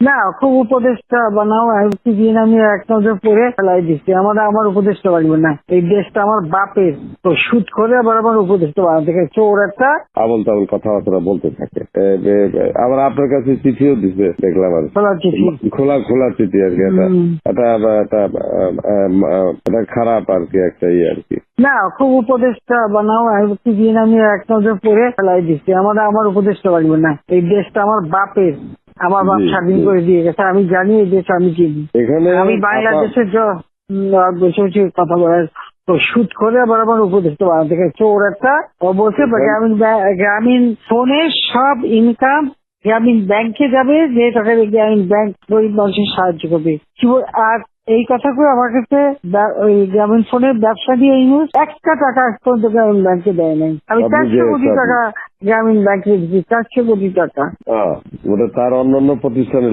না খুব উপদেশটা বানাও দিন আমি এক নজর পরে ফেলাই দিচ্ছি। আমার আমার উপদেশটা লাগবে না। এই দেশটা আমার বাপের। তো সুদ করে আবার আমার উপদেশটা বানাতে গেছে। চোর একটা। আবল তাবল কথাবার্তা বলতে থাকে। আবার আপনার কাছে চিঠিও দিছে দেখলাম আর খোলা চিঠি। খোলা খোলা চিঠি আর কি এটা খারাপ আর কি একটা ইয়ে আর কি। না খুব উপদেশটা বানাও দিন আমি এক নজর পরে ফেলাই দিচ্ছি। আমার আমার উপদেশটা লাগবে না। এই দেশটা আমার বাপের। আমার বাপ স্বাধীন করে দিয়ে গেছে আমি জানি এই দেশ আমি চিনি। এখানে আমি বাংলাদেশের য- বসে বসে কথা বলার তো শুট করে আবার আমার উপদেষ্টা বানাতে গেছে। ওর একটা অবশ্যই বলছে গ্রামীণ গ্রামীণ ফোনের সব ইনকাম গ্রামীণ ব্যাংকে যাবে যে টাকা গ্রামীণ ব্যাংক গরিব মানুষের সাহায্য করবে। কি আর এই কথা করে আমার কাছে ওই গ্রামীণ ফোনের ব্যবসা দিয়ে এই নিউজ একটা টাকা আজ পর্যন্ত গ্রামীণ ব্যাংকে দেয় নাই। আমি চারশো কোটি টাকা গ্রামীণ ব্যাংকে দিচ্ছি চারশো কোটি টাকা। ওটা তার অন্যান্য প্রতিষ্ঠানে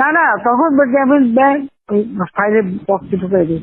না না তখন গ্রামীণ ব্যাংক ওই ফাইলে বক্সে ঢুকাই দিই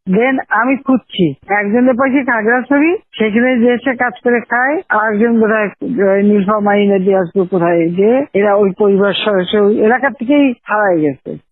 দেন আমি খুঁজছি। একজনের পাশে ছবি সেখানে যে এসে কাজ করে খায়, আরেকজন বোধহয় নীলফা মাইনে দিয়ে আসবে কোথায় যে এরা ওই পরিবার সদস্য এলাকা থেকেই হারাই গেছে।